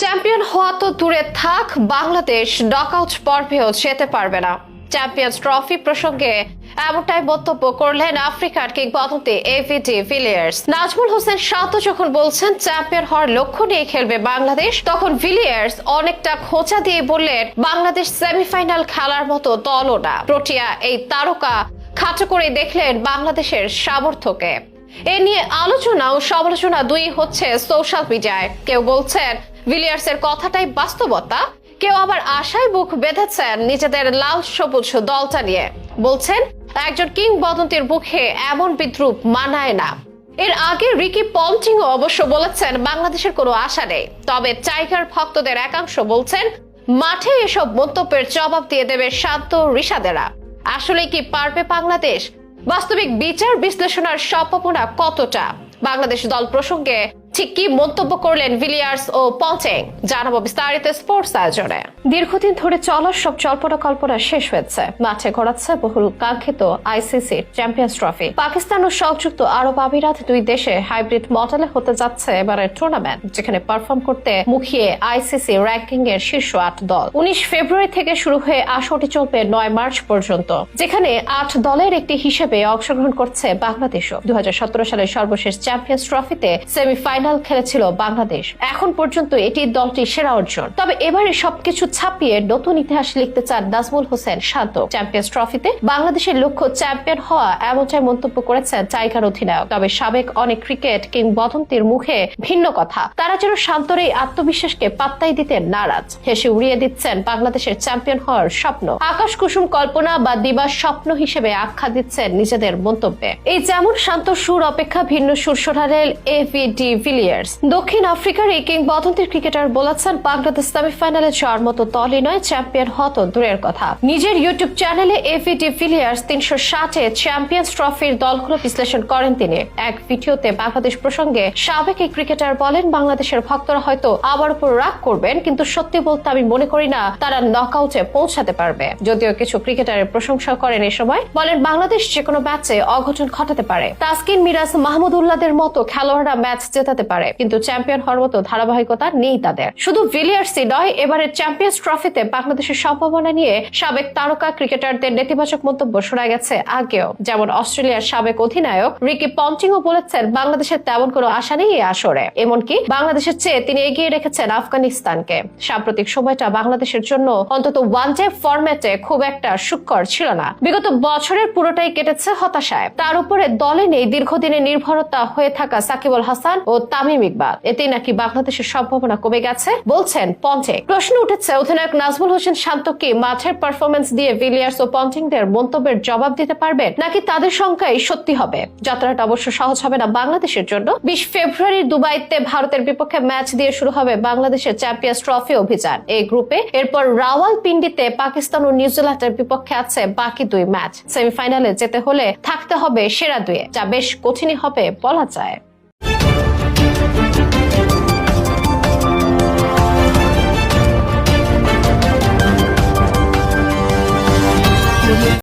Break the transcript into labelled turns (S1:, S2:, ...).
S1: Champion হওয়া তো দূরে থাক বাংলাদেশ নকআউট পর্বেও যেতে পারবে না। চ্যাম্পিয়ন্স ট্রফি প্রসঙ্গে এমনটাই মন্তব্য করলেন আফ্রিকার কিংবদন্তি AB de Villiers. Najmul Hossain Shanto যখন বলছেন, চ্যাম্পিয়ন হওয়ার লক্ষ্য নিয়ে খেলবে বাংলাদেশ, তখন ভিলিয়ার্স অনেকটা খোঁচা দিয়ে বললেন, বাংলাদেশ সেমিফাইনাল খেলার মতো দলও না। প্রোটিয়া এই তারকা খাটো করে দেখলেন বাংলাদেশের সামর্থ্যকে। এ নিয়ে আলোচনা ও সমালোচনা দুই হচ্ছে সোশ্যাল মিডিয়ায়। কেউ বলছেন, ভিলিয়ার্সের কথাটাই বাস্তবতা। কেউ আবার আশায় বুক বেঁধেছেন নিজেদের লাল সবুজ দলটা নিয়ে। বলছেন একজন কিংবদন্তির মুখে এমন বিদ্রুপ মানায় না। এর আগে রিকি পন্টিংও অবশ্য বলেছেন, বাংলাদেশের কোনো আশা নেই। তবে টাইগার ভক্তদের একাংশ বলছেন, মাঠে এসব মন্তব্যের জবাব দিয়ে দেবে শান্ত ঋষাদেরা আসলে কি পারবে বাংলাদেশ? বাস্তবিক বিচার বিশ্লেষণার সম্ভাবনা কতটা? বাংলাদেশ দল প্রসঙ্গে ঠিক কি মন্তব্য করলেন ভিলিয়ার্স ও পঞ্চেং জানাব বিস্তারিত স্পোর্টস আয়োজনে। দীর্ঘদিন ধরে চলা সব জল্পনা কল্পনা শেষ হয়েছে। মাঠে গড়াচ্ছে বহুল কাঙ্ক্ষিত আইসিসি চ্যাম্পিয়ন্স ট্রফি। পাকিস্তান ও সংযুক্ত আরব আমিরাত দুই দেশে হাইব্রিড মডেলে হতে যাচ্ছে এবারের টুর্নামেন্ট যেখানে পারফর্ম করতে মুখিয়ে আইসিসি র্যাঙ্কিং এর শীর্ষ আট দল। উনিশ ফেব্রুয়ারি থেকে শুরু হয়ে আসরটি চলবে নয় মার্চ পর্যন্ত, যেখানে আট দলের একটি হিসেবে অংশগ্রহণ করছে বাংলাদেশও। দু হাজার সতেরো সালের সর্বশেষ চ্যাম্পিয়ন্স ট্রফিতে সেমিফাইনাল খেলেছিল বাংলাদেশ। এখন পর্যন্ত এটি দলটির সেরা অর্জন। তবে এবারে সবকিছু ছাপিয়ে নতুন ইতিহাস লিখতে চান নাজমুল হোসেন শান্ত। চ্যাম্পিয়ন্স ট্রফিতে বাংলাদেশের লক্ষ্য চ্যাম্পিয়ন হওয়া এমনটাই মন্তব্য করেছেন টাইগার অধিনায়ক। তবে সাবেক অনেক ক্রিকেট কিংবদন্তির মুখে ভিন্ন কথা। তারা যেন শান্তর এই আত্মবিশ্বাসকে পাত্তাই দিতে নারাজ। হেসে উড়িয়ে দিচ্ছেন বাংলাদেশের চ্যাম্পিয়ন হওয়ার স্বপ্ন। আকাশ কুসুম কল্পনা বা দিবার স্বপ্ন হিসেবে আখ্যা দিচ্ছেন নিজেদের মন্তব্যে। এই যেমন শান্ত সুর অপেক্ষা ভিন্ন সুর শোনালেন এভিডি ভিলিয়ার্স দক্ষিণ আফ্রিকার এই কিংবদন্তির ক্রিকেটার বলেছেন, বাংলাদেশ সেমিফাইনালে যাওয়ার মতো দলই নয় চ্যাম্পিয়ন হত দূরের কথা। নিজের ইউটিউব চ্যানেলে এভিডি ভিলিয়ার্স তিনশো ষাটে চ্যাম্পিয়ন্স ট্রফির দলগুলো বিশ্লেষণ করেন তিনি। এক ভিডিওতে বাংলাদেশ প্রসঙ্গে সাবেক এই ক্রিকেটার বলেন, বাংলাদেশের ভক্তরা হয়তো আমার উপর রাগ করবেন, কিন্তু সত্যি বলতে আমি মনে করি না, তারা নকআউটে পৌঁছাতে পারবে। যদিও কিছু ক্রিকেটারের প্রশংসা করেন এ সময়, বলেন, বাংলাদেশ যে কোনো ম্যাচে অঘটন ঘটাতে পারে। তাসকিন মিরাজ মাহমুদুল্লাহদের মতো খেলোয়াড়রা ম্যাচ জেতাতে পারে, কিন্তু চ্যাম্পিয়ন হওয়ার মতো ধারাবাহিকতা নেই তাদের। শুধু ভিলিয়ার্সই নয়, এবারের চ্যাম্পিয়ন্স ট্রফিতে বাংলাদেশের সম্ভাবনা নিয়ে সাবেক তারকা ক্রিকেটারদের নেতিবাচক মন্তব্য শোনা গেছে আগেও। যেমন অস্ট্রেলিয়ার সাবেক অধিনায়ক রিকি পন্টিংও বলেছেন, বাংলাদেশের তেমন কোনো আশা নেই আসরে। এমনকি বাংলাদেশের চেয়ে তিনি এগিয়ে রেখেছেন আফগানিস্তানকে। সাম্প্রতিক সময়টা বাংলাদেশের জন্য অন্তত ওয়ান ডে ফরম্যাটে খুব একটা সুখকর ছিল না। বিগত বছরের পুরোটাই কেটেছে হতাশায়। তার উপরে দলে নেই দীর্ঘদিনের নির্ভরতা হয়ে থাকা সাকিবুল হাসান ও তামিম ইকবাল। এতেই নাকি বাংলাদেশের সম্ভাবনা কমে গেছে। বলছেন পঞ্চে প্রশ্ন উঠেছে, অধিনায়ক নাজমুল হোসেন শান্ত কি মাঠের পারফরমেন্স দিয়ে ভিলিয়ার্স ও পঞ্চিংদের মন্তব্যের জবাব দিতে পারবেন? নাকি তাদের সংখ্যাই সত্যি হবে? যাত্রাটা অবশ্য সহজ হবে না বাংলাদেশের জন্য। বিশ ফেব্রুয়ারি দুবাইতে ভারতের বিপক্ষে ম্যাচ দিয়ে শুরু হবে বাংলাদেশের চ্যাম্পিয়ন্স ট্রফি অভিযান। এই গ্রুপে এরপর রাওয়ালপিন্ডিতে পাকিস্তান ও নিউজিল্যান্ডের বিপক্ষে আছে বাকি দুই ম্যাচ সেমিফাইনালে যেতে হলে থাকতে হবে সেরা দুয়ে, যা বেশ কঠিনই হবে বলা যায়। Thank you.